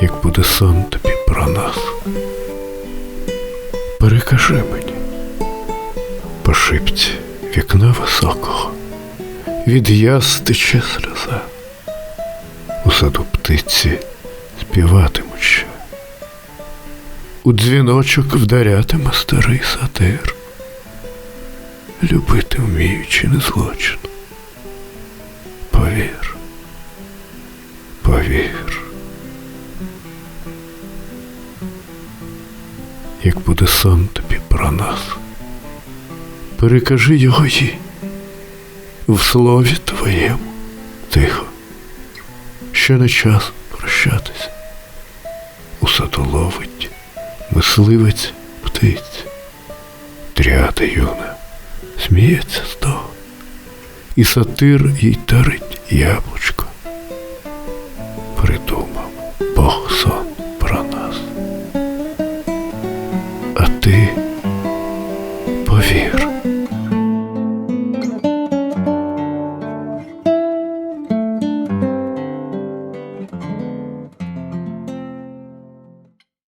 як буде сон тобі про нас. Перекажи мені по шипці вікна високого, від яс тече сльоза, у саду птиці співатимуть ще. У дзвіночок вдарятиме старий сатир, любити вміючи не злочин. Повір, повір. Як буде сон тобі про нас, перекажи його їй в слові твоєму тихо, ще не час прощатися. У саду ловить мисливець птиць, тряда юна сміється з того, і сатир їй дарить яблучко. Придумав Бог сон. ти повір.